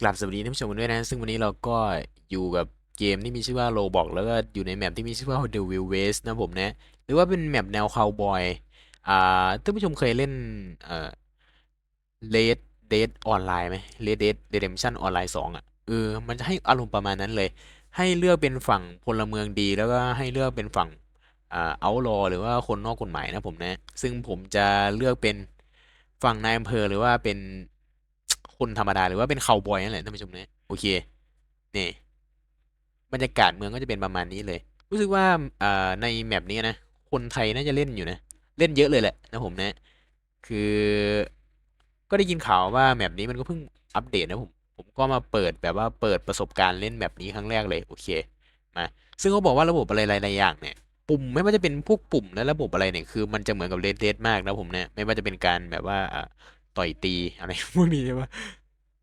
กลับสวัสดีท่านผู้ชมกันด้วยนะ ซึ่งวันนี้เราก็อยู่กับเกมที่มีชื่อว่า Roblox แล้วก็อยู่ในแมปที่มีชื่อว่า The Wild West นะผมนะ หรือว่าเป็นแมปแนวคาวบอยอ่าท่านผู้ชมเคยเล่นเอ่อ Red Dead Online ไหม Red Dead Redemption Online 2อะเออมันจะให้อารมณ์ประมาณนั้นเลย ให้เลือกเป็นฝั่งพลเมืองดี แล้วก็ให้เลือกเป็นฝั่งอ่า outlaw หรือว่าคนนอกกฎหมายนะผมนะ ซึ่งผมจะเลือกเป็นฝั่งนายอำเภอหรือว่าเป็น คนธรรมดาหรือว่าเป็นคาวบอยนั่นแหละท่านผู้ชมเนะโอเคนี่บรรยากาศเมืองก็จะเป็นประมาณนี้เลย รู้สึกว่าอ่าในแมปนี้นะคนไทยน่าจะเล่นอยู่นะเล่นเยอะเลยแหละนะผมนะ คือก็ได้ยินข่าวว่าแมปนี้มันก็เพิ่งอัปเดตนะผมผมก็มาเปิดแบบว่าเปิดประสบการณ์เล่นแมปนี้ครั้งแรกเลยโอเคมาซึ่งเขาบอกว่าระบบอะไรหลายๆอย่างเนี่ยปุ่มไม่ว่าจะเป็นพวกปุ่มและระบบอะไรเนี่ยคือมันจะเหมือนกับ Red Dead มากนะผมเนี่ยไม่ว่าจะเป็นการแบบว่า ต่อยตีอะไรพวกนี้ใช่ปะ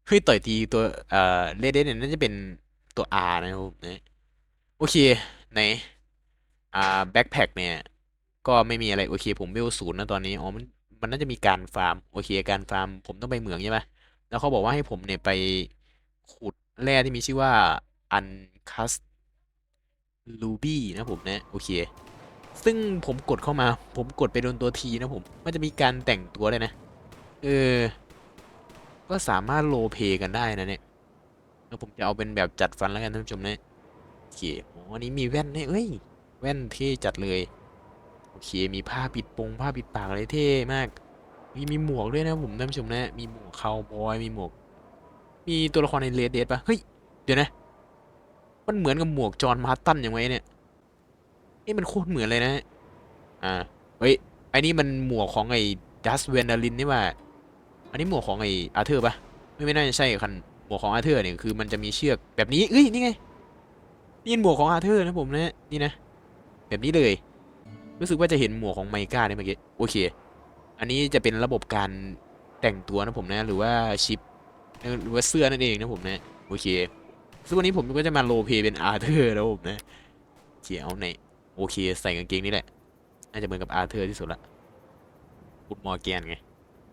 คือต่อยตีตัวเอ่อ Red Dead เนี่ยน่าจะเป็นตัว R นะครับผมนะโอเคในอ่าแบ็คแพคเนี่ยก็ไม่มีอะไรโอเค ผมเวลศูนย์นะตอนนี้อ๋อมันมันน่าจะมีการฟาร์มโอเคการฟาร์มผมต้องไปเหมืองใช่ปะแล้วเขาบอกว่าให้ผมเนี่ยไปขุดแร่ที่มีชื่อว่าอันคัสรูบี้นะผมนะโอเค ซึ่งผมกดเข้ามา ผมกดไปโดนตัวทีนะผม มันจะมีการแต่งตัวเลยนะ เออ ก็สามารถโลเพกันได้นะเนี่ยแล้วผมจะเอาเป็นแบบจัดฟันแล้วกันท่านผู้ชมนะโอเคโอ้อันนี้มีแว่นให้เอ้ย แว่นเท่จัดเลย โอเค มีผ้าปิดปงผ้าปิดปากอะไรเท่มาก มีมีหมวกด้วยนะผมท่านผู้ชมนะ มีหมวกคาวบอย มีหมวก มีตัวละครในเรดเดดปะเฮ้ย เดี๋ยวนะ มันเหมือนกับหมวกจอห์นมาร์ตันอย่างไงเนี่ยนี่มันโคตรเหมือนเลยนะ อ่า เฮ้ยไอ้นี่มันหมวกของไอ้ดัสเวนดาลินนี่ว่า อันนี้หมวกของไออาร์เธอร์ปะไม่ไม่น่าจะใช่คันหมวกของอาร์เธอร์เนี่ยคือมันจะมีเชือกแบบนี้เอ้ยนี่ไงนี่หมวกของอาร์เธอร์นะผมนะนี่นะ แบบนี้เลย รู้สึกว่าจะเห็นหมวกของไมก้าเนี่ยเมื่อกี้โอเค อันนี้จะเป็นระบบการแต่งตัวนะผมนะ หรือว่าชิปหรือว่าเสื้อนั่นเองนะผมนะโอเคซึ่งวันนี้ผมก็จะมาโลเพเป็นอาร์เธอร์แล้วผมนะเขียวในโอเคใส่กางเกงนี่แหละน่าจะเหมือนกับอาร์เธอร์ที่สุดละบุดมอร์แกนไง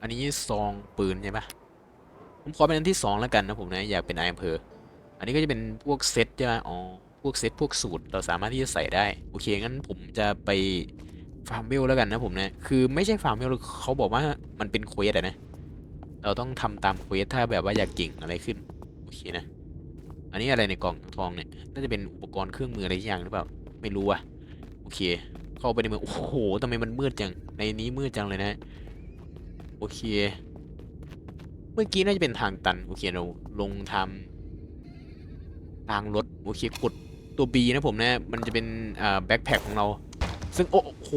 อันนี้ซองปืนใช่ปะผมขอเป็นอันที่สองแล้วกันนะผมนะอยากเป็นนายอำเภอ อันนี้ก็จะเป็นพวกเซตใช่ไหมอ๋อพวกเซตพวกสูตรเราสามารถที่จะใส่ได้ โอเคงั้นผมจะไปฟาร์มเวลแล้วกันนะผมนะคือไม่ใช่ฟาร์มเวลเขาบอกว่ามันเป็นเควสอะนะ เราต้องทำตามเควสถ้าแบบว่าอยากเก่งอะไรขึ้นโอเคนะ อันนี้อะไรในกล่องทองเนี่ยน่าจะเป็นอุปกรณ์เครื่องมืออะไรอย่างหรือเปล่าไม่รู้อะโอเค เข้าไปในเมืองโอ้โหทำไมมันมืดจังในนี้มืดจังเลยนะ โอเค เมื่อกี้น่าจะเป็นทางตัน โอเคเราลงทำทางรถ โอเคกดตัว B นะผมนะ มันจะเป็นแบ็คแพคของเรา ซึ่ง โอ้โห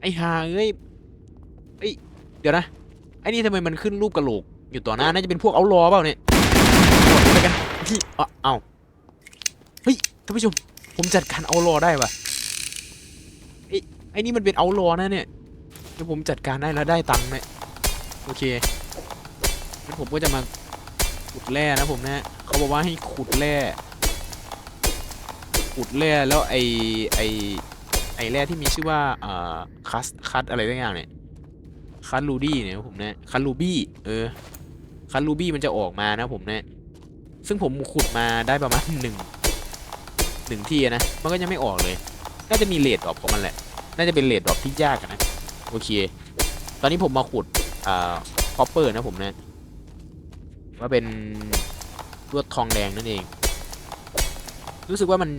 ไอห่าเอ้ยเอ้ย เดี๋ยวนะ ไอ้นี่ทำไมมันขึ้นรูปกระโหลก อยู่ต่อหน้า น่าจะเป็นพวกเอาล้อเปล่าเนี่ยไปกันพี่อเอ้าเฮ้ย ท่านผู้ชม ผมจัดการเอารอได้ปะไอ้ไอ้นี่มันเป็นเอารอนะเนี่ย ดี๋ยวผมจัดการได้แล้วได้ตังค์เนี่ยโอเคงั้นผมก็จะมาขุดแร่นะผมนะเขาบอกว่าให้ขุดแร่ขุดแร่แล้วไอ้ไอ้ไอ้แร่ที่มีชื่อว่าอ่าคัสคัสอะไรสักอย่างเนี่ยคัสลูดี้เนี่ยผมนะคัสลูบี้เออคัสลูบี้มันจะออกมานะผมนะซึ่งผมขุดมาได้ประมาณหนึ่งหนึ่งที่นะมันก็ยังไม่ออกเลยน่าจะมีเลดดรอปของมันแหละน่าจะเป็นเลดดรอปที่ยากนะ โอเค ตอนนี้ผมมาขุดอ่าคอปเปอร์นะผมนะว่าเป็นลวดทองแดงนั่นเอง รู้สึกว่ามัน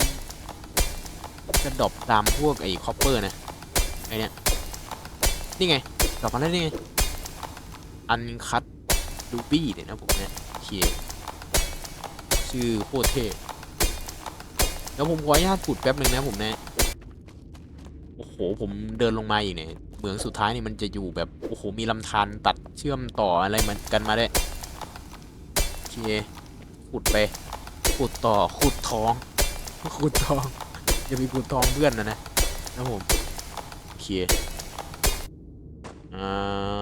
จะดรอปตามพวกไอ้คอปเปอร์นะไอเนี้ยนี่ไงดรอปมาแล้วนี่ไงอันคัตดูบี้เนี่ยนะผมเนี่ยโอเคชื่อโคตรเท่แล้วผมขออนุญาตขุดแป๊บหนึ่งนะผมนะโอ้โห ผมเดินลงมาอีกเนี่ย เหมืองสุดท้ายนี่มันจะอยู่แบบ โอ้โห มีลำธารตัดเชื่อมต่ออะไรมันกันมาได้โอเคขุดไป ขุดต่อ ขุดทอง ขุดทองอย่ามีขุดทองเพื่อนนะนะนะผมโอเคอ่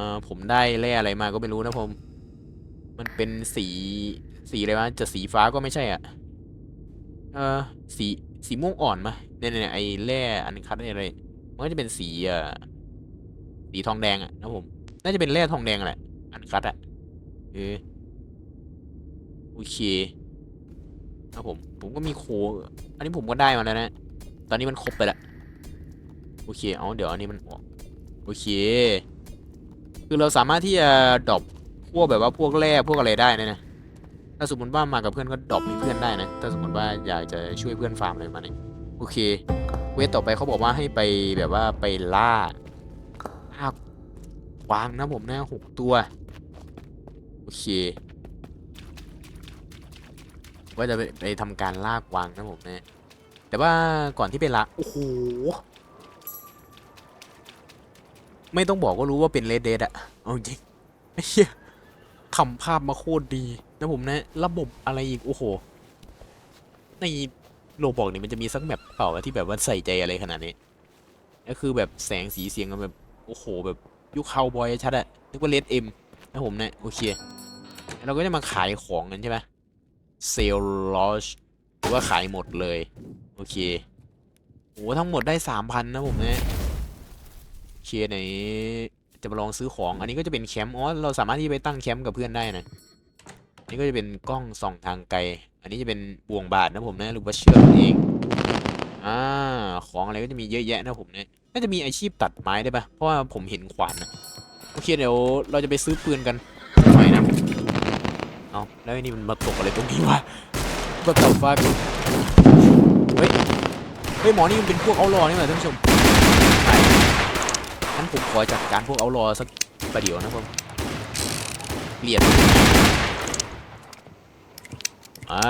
าผมได้แร่อะไรมาก็ไม่รู้นะผม มันเป็นสีสีอะไรวะจะสีฟ้าก็ไม่ใช่อะ เออสีสีม่วงอ่อนมะเนี่ยเนี่ยไอ้แร่อันคัดอะไรมันก็จะเป็นสีอ่อ สีทองแดงอะนะผม น่าจะเป็นแร่ทองแดงแหละ อันคัดอะเออโอเคครับผม ผมก็มีโค อันนี้ผมก็ได้มาแล้วนะ ตอนนี้มันครบไปละ โอเค เอาเดี๋ยวอันนี้มันออก โอเค คือเราสามารถที่จะดรอปพวกแบบว่าพวกแร่พวกอะไรได้นะนะ ถ้าสมมติว่ามากับเพื่อนก็ดรอปให้เพื่อนได้นะ ถ้าสมมติว่าอยากจะช่วยเพื่อนฟาร์มอะไรมาณนี้โอเค เวทต่อไปเขาบอกว่าให้ไปแบบว่าไปล่าากวางนะผมนะหกตัว โอเคว่าจะไปไปทำการลากวางนะผมนะแต่ว่าก่อนที่ไปละโอ้โหไม่ต้องบอกก็รู้ว่าเป็นเลดเดดอะเอาจริงไอ้เหี้ยทำภาพมาโคตรดีนะผมนะ ระบบอะไรอีก โอ้โห ในโลบอกนี่มันจะมีสักแบบเปล่าที่แบบว่าใส่ใจอะไรขนาดนี้ ก็คือแบบแสงสีเสียงแบบ โอ้โหแบบยุคคาวบอยชัดอะนึกว่าเลดเอ็มนะผมเนะโอเค เราก็จะมาขายของกันใช่ไหมเซลลอชหรือว่าขายหมดเลย โอเคโอ้ทั้งหมดได้สามพันนะผมเนะโอเคไหนจะมาลองซื้อของ อันนี้ก็จะเป็นแคมป์อ๋อเราสามารถที่ไปตั้งแคมป์กับเพื่อนได้นะนนี้ก็จะเป็นกล้องส่องทางไกล อันนี้จะเป็นบ่วงบาทนะผมนะหรือว่าเชือกเอง อ่า ของอะไรก็จะมีเยอะแยะนะผมเนี่ย น่าจะมีอาชีพตัดไม้ได้ปะเพราะว่าผมเห็นขวานนะโอเคเดี๋ยวเราจะไปซื้อปืนกันหน่อยนะเอาแล้วไอ้นี่มันมาตกอะไรตรงนี้วะก็ตกฟ้าเฮ้ยเฮ้ยหมอนี่มันเป็นพวกเอารอนี่หว่าท่านผู้ชมงั้นผมขอจัดการพวกเอารอสักประเดี๋ยวนะผมเกลียดอ่า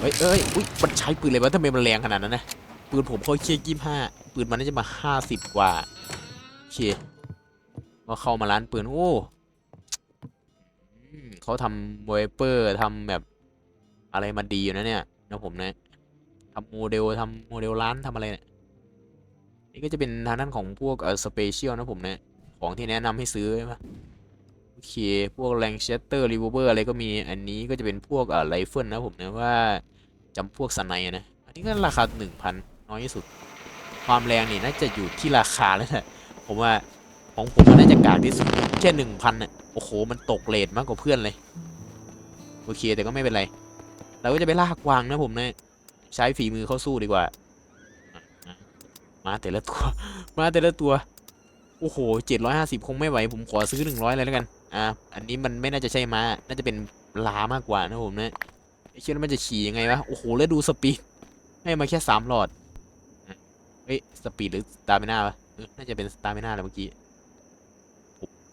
เฮ้ยเอ้ยอุ้ยมันใช้ปืนเลยวะทำไมมันแรงขนาดนั้นนะ ปืนผมเขาเคียยี่ห้าปืนมันน่าจะมาห้าสิบกว่าโอเคมาเข้ามาร้านปืนโอ้เขาทำไวเปอร์ทำแบบอะไรมาดีอยู่นะเนี่ยนะผมนะทำโมเดลทำโมเดลร้านทำอะไรเนี่ยนี่ก็จะเป็นทางด้านของพวกเออสเปเชียลนะผมนะของที่แนะนำให้ซื้อใช่ปะโอเค พวกแรงเชสเตอร์รีเวอร์อะไรก็มีอันนี้ก็จะเป็นพวกเออไรเฟิลนะผมนะว่าจำพวกสไนนะ อันนี้ก็ราคาหนึ่งพัน น้อยที่สุด ความแรงนี่น่าจะอยู่ที่ราคาแล้วแหละผมว่าของผมมันน่าจะกากที่สุดแค่หนึ่งพันเนี่ยโอ้โหมันตกเลทมากกว่าเพื่อนเลยโอเคแต่ก็ไม่เป็นไร เราก็จะไปลากวางนะผมนะใช้ฝีมือเข้าสู้ดีกว่า มาแต่ละตัว มาแต่ละตัว โอ้โหเจ็ดร้อยห้าสิบคงไม่ไหว ผมขอซื้อหนึ่งร้อยเลยแล้วกัน อะอันนี้มันไม่น่าจะใช่ม้า น่าจะเป็นลามากกว่านะผมนะไอ้เชื่อแล้วมันจะขี่ยังไงวะ โอ้โห แล้วดูสปีด ให้มาแค่สามหลอด เอ้ยสปีดหรือสตาเมิน่เออน่าจะเป็นสตาเมนาแหละเมื่อกี้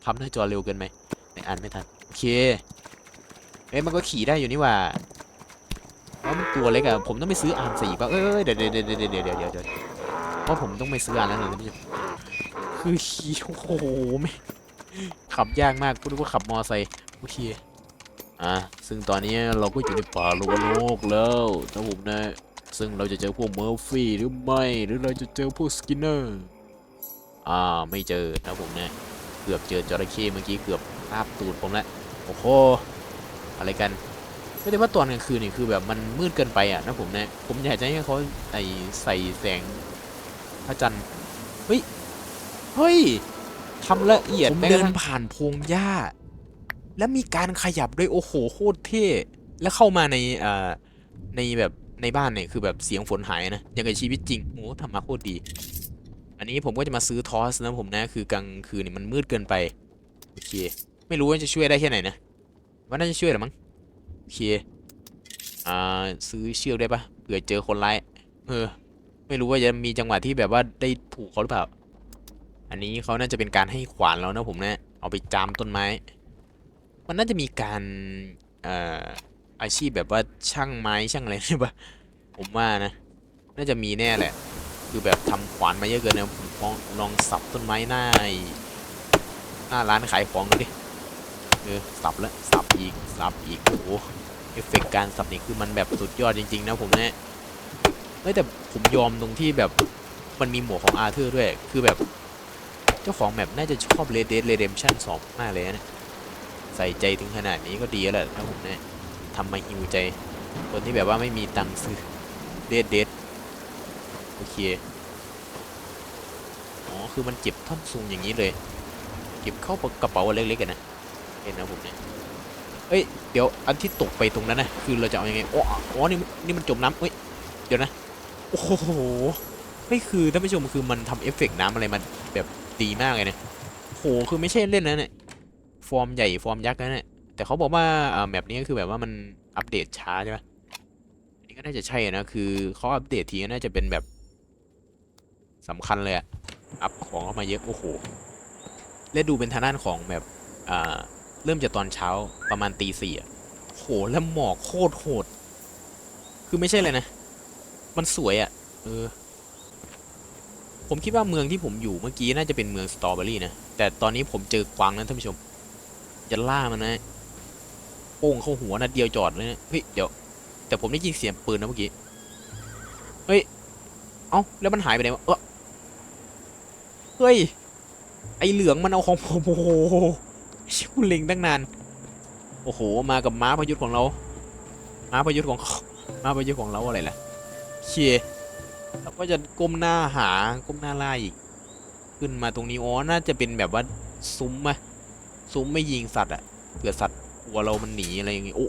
พับหน้าจอเร็วเกินไหมไม่อ่านไม่ทัน โอเค เอ้ยมันก็ขี่ได้อยู่นี่ว่าเพราะมันตัวเล็กอะผมต้องไปซื้ออ่านสีป่ะเอ้ยเดี๋ยวเดี๋ยวเดี๋ยวเดี๋ยวเดี๋ยวเพราะผมต้องไปซื้ออ่านแล้วนะท่าคือขี่โอ้โหไม่ขับยากมากกูนึกว่าขับมอไซค์โอเคอะซึ่งตอนนี้เราก็อยู่ในป่าโลกแล้วถ้าผมได้ ซึ่งเราจะเจอพวกเมอร์ฟี่หรือไม่หรือเราจะเจอพวกสกินเนอร์อ่าไม่เจอนะผมนะเกือบเจอจระเข้เมื่อกี้เกือบคาบตูดผมแล้วโอ้โหอะไรกันไม่ได้ว่าตอนกลางคืนนี่คือแบบมันมืดเกินไปอะนะผมนะผมอยากจะให้เขาไอใส่แสงพระจันทร์เฮ้ยเฮ้ยทำละเอียดผมเดินผ่านพงหญ้า แล้วมีการขยับด้วยโอ้โหโคตรเท่แล้วเข้ามาในอ่าในแบบ ในบ้านเนี่ยคือแบบเสียงฝนหายนะย่างกับชีวิตจริงโอ้ทำมาโคตรดี อันนี้ผมก็จะมาซื้อทอสนะผมนะคือกลางคืนนี่มันมืดเกินไปโอเค ไม่รู้ว่าจะช่วยได้แค่ไหนนะว่าน่าจะช่วยหรือมั้งโอเคอ่าซื้อเชือกได้ปะเผื่อเจอคนร้ายเออไม่รู้ว่าจะมีจังหวะที่แบบว่าได้ผูกเขาหรือเปล่า อันนี้เขาน่าจะเป็นการให้ขวานแล้วนะผมนะ เอาไปจามต้นไม้ มันน่าจะมีการเอ่อ อาชีพแบบว่าช่างไม้ช่างอะไรใช่ปะผมว่านะ น่าจะมีแน่แหละ คือแบบทำขวานมาเยอะเกินนะผมลองลองสับต้นไม้หน้าหน้าร้านขายของดูดิเออสับแล้วสับอีกสับอีกโอ้โหเอฟเฟกต์การสับนี่คือมันแบบสุดยอดจริง ๆ นะผมเนี่ยเฮ้ยแต่ผมยอมตรงที่แบบมันมีหมวกของอาร์เธอร์ด้วย คือแบบ เจ้าของแมปน่าจะชอบ Red Dead Redemption 2มากเลยนะใส่ใจถึงขนาดนี้ก็ดีแล้วแหละนะผมเนี่ย ทำมาหิวใจ คนที่แบบว่าไม่มีตังค์ซื้อ Red Dead โอเค อ๋อ คือมันเก็บท่อนซุงอย่างนี้เลย เก็บเข้ากระเป๋าเล็กๆกันนะ เห็นนะผมเนี่ยเอ้ย เดี๋ยวอันที่ตกไปตรงนั้นนะคือเราจะเอาอยังไงอ๋ออ๋อนี่นนี่มันจมน้ำเอ้ย เดี๋ยวนะ โอ้โห ไม่คือท่านผู้ชมคือมันทำเอฟเฟกต์น้ำอะไรมันแบบดีมากเลยนะโห คือไม่ใช่เล่นนะเนี่ย ฟอร์มใหญ่ ฟอร์มยักษ์นะเนี่ย แต่เขาบอกว่าอ่าแมปนี้ก็คือแบบว่ามันอัปเดตช้าใช่ไหมอันนี้ก็น่าจะใช่นะ คือเขาอัปเดตทีน่าจะเป็นแบบสำคัญเลยอะอัพของเข้ามาเยอะโอ้โห และดูเป็นทางด้านของแบบอ่าเริ่มจากตอนเช้าประมาณตีสี่อะโหแล้วหมอกโคตรโหด คือไม่ใช่เลยนะ มันสวยอะเออ ผมคิดว่าเมืองที่ผมอยู่เมื่อกี้น่าจะเป็นเมืองสตรอเบอรี่นะ แต่ตอนนี้ผมเจอกวางนะท่านผู้ชม จะล่ามันนะ โป้งเข้าหัวนัดเดียวจอดเลยนะเฮ้ยเดี๋ยว แต่ผมได้ยินเสียงปืนนะเมื่อกี้ เฮ้ย เอ้าแล้วมันหายไปไหนวะเออเฮ้ย ไอเหลืองมันเอาของผมโอ้โหชิวเล็งตั้งนาน โอ้โห มากับม้าพยุทธ์ของเรา ม้าพยุทธ์ของ ม้าพยุทธ์ของเราอะไรล่ะเชียเราก็จะก้มหน้าหา ก้มหน้าล่าอีก ขึ้นมาตรงนี้ อ๋อ น่าจะเป็นแบบว่าซุ้มไหมซุ้มไม่ยิงสัตว์อะเผื่อสัตว์ กลัวเรามันหนีอะไรอย่างงี้โอ้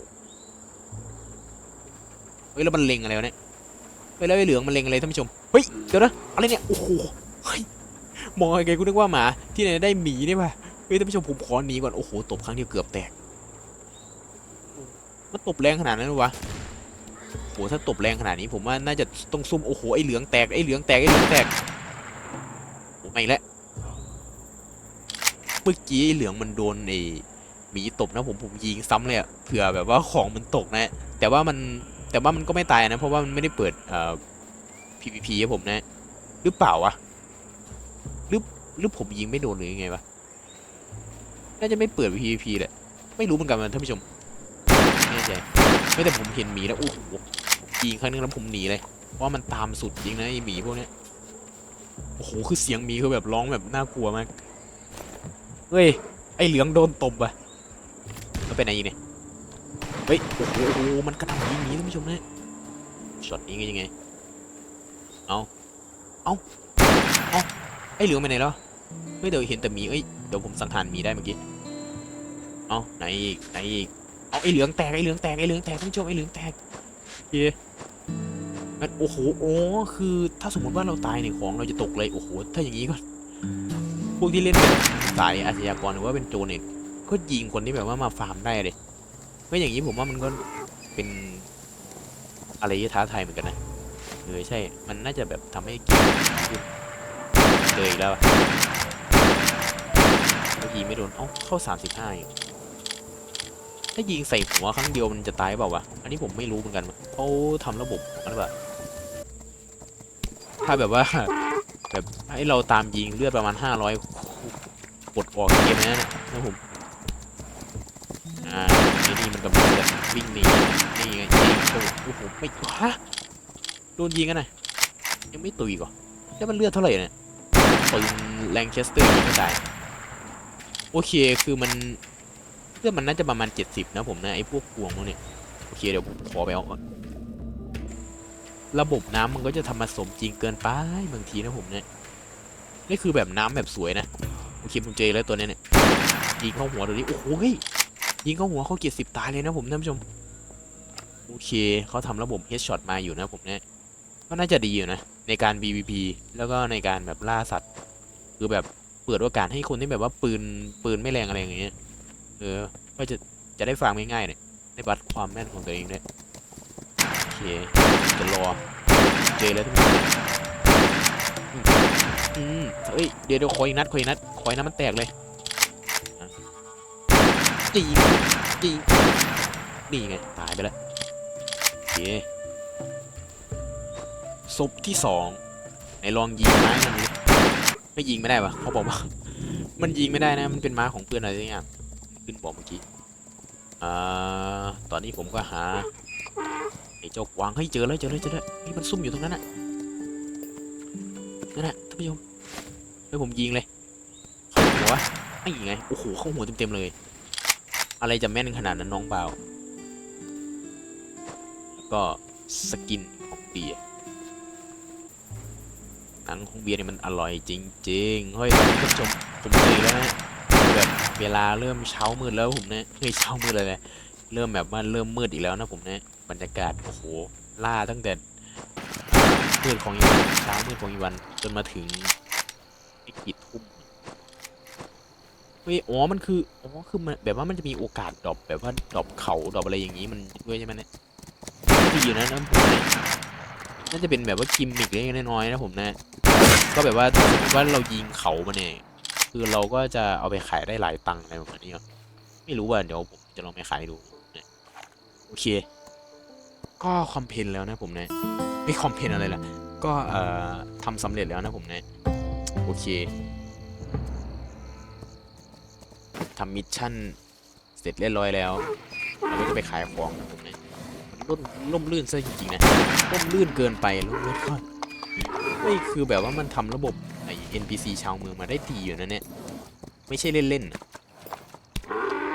เฮ้ยแล้วมันเล็งอะไรวะเนี่ยเฮ้ยแล้วไอ้เหลืองมันเล็งอะไรท่านผู้ชมเฮ้ยเดี๋ยวนะอะไรเนี่ยโอ้โหเฮ้ยมองไกลๆกูนึกว่าหมาที่ไหนได้หมีนี่ป่ะเฮ้ยท่านผู้ชมผมขอหนีก่อนโอ้โหตบครั้งเดียวเกือบแตกมันตบแรงขนาดนั้นเลยวะโหถ้าตบแรงขนาดนี้ผมว่าน่าจะต้องซุ่มโอ้โหไอ้เหลืองแตกไอ้เหลืองแตกไอ้เหลืองแตกโอ้ไม่ล้วเมื่อกี้ไอ้เหลืองมันโดนไอ หมีตบนะผมผมยิงซ้ำเลยอะเผื่อแบบว่าของมันตกนะ แต่ว่ามันแต่ว่ามันก็ไม่ตายนะ เพราะว่ามันไม่ได้เปิดเอ่อ PVP ให้ผมนะ หรือเปล่าวะหรือหรือผมยิงไม่โดนหรือยังไงวะน่าจะไม่เปิด PVP แหละไม่รู้เหมือนกันนะท่านผู้ชมไม่แน่ใจไม่แต่ผมเห็นหมีแล้วโอ้โหยิงครั้งนึงแล้วผมหนีเลยเพราะว่ามันตามสุดจริงนะไอหมีพวกเนี้ยโอ้โหคือเสียงหมีคือแบบร้องแบบน่ากลัวมากเฮ้ยไอเหลืองโดนตบอะ มันเป็นไงเนี่ยเฮ้ยโอ้โหมันกระหน่ำยิงหมีท่านผู้ชมนะช็อตนี้ยังไงเอาเอาเอาไอเหลืองไปไหนแล้วเฮ้ยเดี๋ยวเห็นแต่หมีเอ้ยเดี๋ยวผมสังหารหมีได้เมื่อกี้เอาไหนอีกไหนอีกเอาไอเหลืองแตกไอเหลืองแตกไอเหลืองแตกท่านผู้ชมไอเหลืองแตกโอเคงั้นโอ้โหโอ้คือถ้าสมมติว่าเราตายในของเราจะตกเลยโอ้โหถ้าอย่างนี้ก็พวกที่เล่นเป็นสายอาชญากรหรือว่าเป็นโจรเนี่ย ก็ยิงคนที่แบบว่ามาฟาร์มได้เลยไม่อย่างนี้ผมว่ามันก็เป็นอะไรที่ท้าทายเหมือนกันนะเออใช่ มันน่าจะแบบทำให้เกมขึ้นเจออีกแล้วอะเมื่อกี้ไม่โดน เอ้าเข้าสามสิบห้าอยู่ถ้ายิงใส่หัวครั้งเดียวมันจะตายเปล่าวะ อันนี้ผมไม่รู้เหมือนกันเขาทำระบบอะไรแบบถ้าแบบว่าแบบให้เราตามยิงเลือดประมาณห้าร้อยกดออกเกมนะนะผม อ่นี่มันกำลังจะวิ่งหนีนี่ไงยิงโอ้โหโอ้โหไม่ฮะโดนยิงกันนะยังไม่ตุยก่อนแล้วมันเลือดเท่าไหร่เนี่ยปืนแรงเชสเตอร์ยิงไม่ตายโอเคคือมันเลือดมันน่าจะประมาณ70นะผมนะไอ้พวกพวงพวกเนี้ยโอเคเดี๋ยวผมขอไปเอาก่อนระบบน้ำมันก็จะทำมาสมจริงเกินไปบางทีนะผมเนี่ยนี่คือแบบน้ำแบบสวยนะโอเคผมเจอแล้วตัวเนี้ยเนี่ยยิงเข้าหัวเดี๋ยวนี้โอ้โหเฮ้ย ยิงเข้าหัวเขาเกียรสิบตายเลยนะผมท่านผู้ชม โอเคเขาทำระบบ headshot มาอยู่นะผมเนี่ยก็น่าจะดีอยู่นะ ในการ PVP แล้วก็ในการแบบล่าสัตว์ คือแบบเปิดโอกาสให้คนที่แบบว่าปืนปืนไม่แรงอะไรอย่างเงี้ยเออก็จะจะได้ฟังง่ายๆเนี่ยได้วัดความแม่นของตัวเองด้วยโอเคจะรอเจอแล้วทุกคนอืมเฮ้ยเดี๋ยวเดี๋ยวคอยนัดคอยนัดคอยนัดมันแตกเลย จีงจีงนี่ไงตายไปแล้วโอเคศพที่สองไหนลองยิงไม้มันดิไม่ยิงไม่ได้ปะเขาบอกว่า มันยิงไม่ได้นะ มันเป็นม้าของเพื่อนอะไรสักอย่างขึ้นบอกเมื่อกี้อ่าตอนนี้ผมก็หาไอ้เจ้ากวางเฮ้ยเจอแล้วเจอแล้วเจอแล้วนี่มันซุ่มอยู่ตรงนั้นน่ะนั่นแหละท่านผู้ชมเฮ้ยผมยิงเลยเข้าหัวไม่ไงโอ้โหเข้าหัวเต็มๆเลย อะไรจะแม่นขนาดนั้นน้องเบาแล้วก็สกินของเบียร์หนังของเบียร์เนี่ยมันอร่อยจริงๆเฮ้ยท่านผู้ชมผมเจอแล้วนะแบบเวลาเริ่มเช้ามืดแล้วผมเนี่ยเฮ้ยเช้ามืดเลยนะเริ่มแบบว่าเริ่มมืดอีกแล้วนะผมเนี่ยบรรยากาศโอ้โหล่าตั้งแต่มืดของอีวันเช้ามืดของอีวันจนมาถึงไม่กี่ทุ่ม เฮ้ยอ๋อมันคืออ๋อคือมันแบบว่ามันจะมีโอกาสดรอปแบบว่าดรอปเขาดรอปอะไรอย่างนี้มันด้วยใช่ไหมเนี่ยดีอยู่นะนะผมเนี่ยน่าจะเป็นแบบว่ากิมมิกเล็กน้อยนะผมนะ ก็แบบว่าว่าเรายิงเขามาเนี่ยคือเราก็จะเอาไปขายได้หลายตังค์อะไรประมาณนี้ไม่รู้ว่าเดี๋ยวผมจะลองไปขายดูโอเค ก็คอมเพนแล้วนะผมนะไม่คอมเพนอะไรละก็เอ่อทำสำเร็จแล้วนะผมนะโอเค ทำมิชชั่นเสร็จเรียบร้อยแล้วเราก็จะไปขายของนะผมนะมันล่มล่มลื่นซะจริงๆนะล่มลื่นเกินไปล่มลื่นก็ไม่คือแบบว่ามันทำระบบไอ้ NPC ชาวเมืองมาได้ดีอยู่นะเนี่ยไม่ใช่เล่นๆน่ะ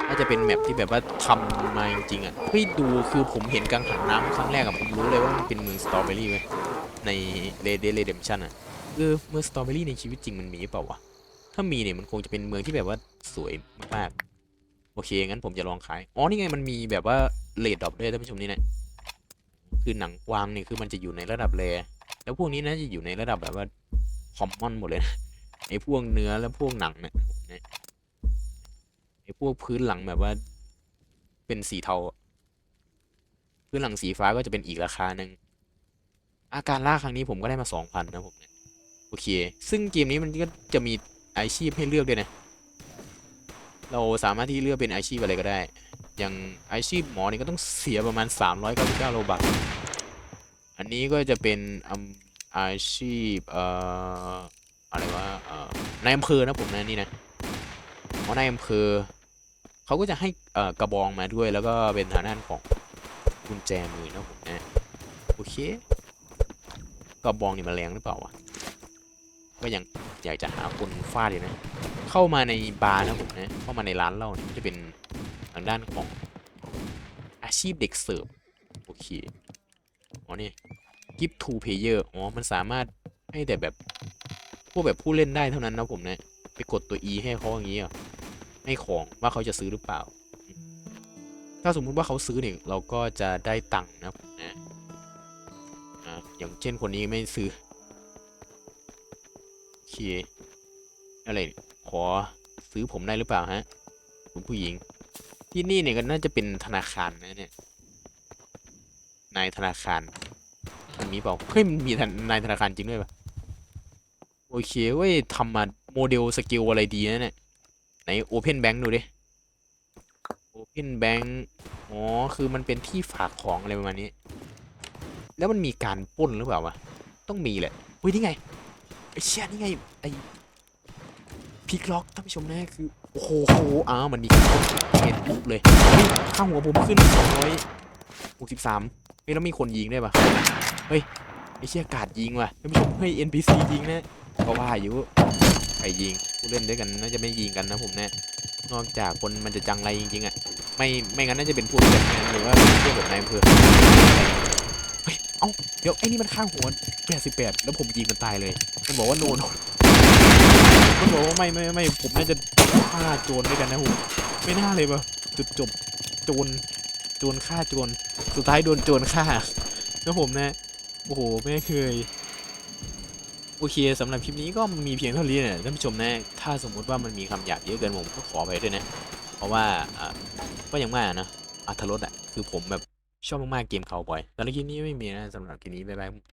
น่าจะเป็นแมปที่แบบว่าทำมาจริงๆอะเฮ้ยดูคือผมเห็นกังหันน้ำครั้งแรกอะผมรู้เลยว่ามันเป็นเมืองสตรอเบอรี่เว้ยใน Red Dead Redemption อะเออเมืองสตรอเบอรี่ในชีวิตจริงมันมีเปล่าวะ ถ้ามีเนี่ยมันคงจะเป็นเมืองที่แบบว่าสวยมากๆ โอเค งั้นผมจะลองขาย อ๋อ นี่ไงมันมีแบบว่าเลดดรอปด้วยท่านผู้ชมนี่นะ คือหนังกวางเนี่ยคือมันจะอยู่ในระดับแรแล้วพวกนี้นะจะอยู่ในระดับแบบว่าคอมมอนหมดเลยนะไอ้พวกเนื้อและพวกหนังเนี่ยไอ้พวกพื้นหลังแบบว่า เป็นสีเทา พื้นหลังสีฟ้าก็จะเป็นอีกราคาหนึ่งอาการล่าครั้งนี้ผมก็ได้มาสองพันนะผมเนี่ยโอเค ซึ่งเกมนี้มันก็จะมี อาชีพให้เลือกด้วยนะ เราสามารถที่เลือกเป็นอาชีพอะไรก็ได้ อย่างอาชีพหมอนี่ก็ต้องเสียประมาณ 399โลบักอันนี้ก็จะเป็นอาชีพเอ่ออะไรวะเอ่อนายอำเภอนะผมนะนี่นะหมอนายอำเภอเขาก็จะให้เอ่อกระบองมาด้วย แล้วก็เป็นฐานด้านของกุญแจมือนะผมนะโอเคกระบองนี่มันแรงหรือเปล่าวะก็ยัง อยากจะหาคนฟาดอยู่นะ เข้ามาในบาร์นะผมนะ เข้ามาในร้านเหล้าเนี่ยจะเป็นทางด้านของอาชีพเด็กเสิร์ฟโอเค อ๋อนี่กิฟทูเพเยอร์อ๋อ มันสามารถให้แต่แบบพวกแบบผู้เล่นได้เท่านั้นนะผมนะ ไปกดตัว E ให้เขาอย่างนี้อะให้ของว่าเขาจะซื้อหรือเปล่า ถ้าสมมุติว่าเขาซื้อเนี่ยเราก็จะได้ตังค์นะผมนะ อ่า อย่างเช่นคนนี้ไม่ซื้อ อเคอะไรขอซื้อผมได้หรือเปล่าฮะคุณผู้หญิง ที่นี่เนี่ยก็น่าจะเป็นธนาคารนะเนี่ยนายธนาคารมันมีเปล่าเฮ้ยมันมีนายธนาคารจริงด้วยปะโอเคเว้ยทำมาโมเดลสกิลอะไรดีนะเนี่ยไหน Open Bank ดูดิ Open Bank อ๋อคือมันเป็นที่ฝากของอะไรประมาณนี้ แล้วมันมีการปล้นหรือเปล่าวะต้องมีแหละเฮ้ยนี่ไง ไอ้เชี่ยนี่ไงไอ้พิกล็อกท่านผู้ชมนะคือโอ้โหอ้าวมันมีเห็นปุ๊บเลยข้าหัวผมขึ้นสองร้อยหกสิบสามเฮ้ยแล้วมีคนยิงได้ปะเฮ้ยไอ้เชี่ยกาดยิงว่ะท่านผู้ชมเฮ้ย NPC ยิงนะก็ว่าอยู่ใครยิงผู้เล่นด้วยกันน่าจะไม่ยิงกันนะผมเนี่ยนอกจากคนมันจะจังไรจริงๆอะไม่ไม่งั้นน่าจะเป็นพวกแบบนั้นหรือว่าเพวกแบบนายอำเภอ เอ้าเดี๋ยวไอ้นี่มันข้างหัว88 แล้วผมยิงมันตายเลย มันบอกว่าโนนมันบอกว่าไม่ไม่ไม่ผมน่าจะฆ่าโจรด้วยกันนะผมไม่น่าเลยปะจุดจบโจรโจรฆ่าโจรสุดท้ายโดนโจรฆ่าแล้วผมนะโอ้โหไม่เคยโอเคสำหรับคลิปนี้ก็มีเพียงเท่านี้นี่ยท่านผู้ชมนะ ถ้าสมมุติว่ามันมีคำหยาบเยอะเกินผมก็ขอไปด้วยนะ เพราะว่าก็ย่างว่านะอัธรสอะคือผมแบบ ชอบมากๆเกมเขาบ่อยแต่ในคลิปนี้ไม่มีนะสำหรับคลิปนี้บ๊ายบาย